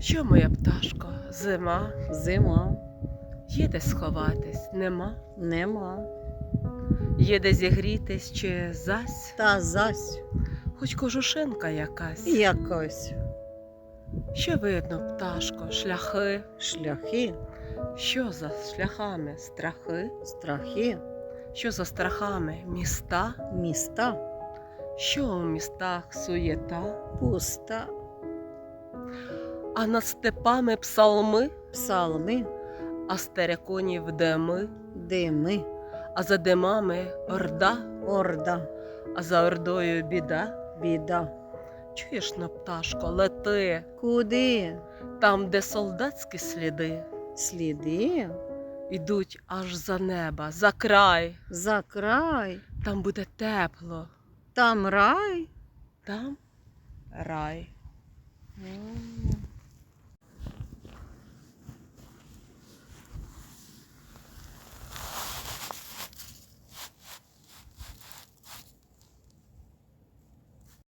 Що моя пташко? Зима, Зима є де сховатись, нема, нема. є де зігрітись чи зась, Та зась хоч кожушинка якась. якось Що видно, пташко, шляхи, шляхи, що за шляхами? Страхи, страхи, що за страхами? Міста, міста. Що у містах? Суєта, пуста, а над степами псалми, псалми, а стереконів дими, дими, а за димами орда, орда, а за ордою біда. біда. Чуєш на пташко, лети Куди? Там, де солдатські сліди. Сліди? Ідуть аж за неба, за край. за край, Там буде тепло, там рай. там рай.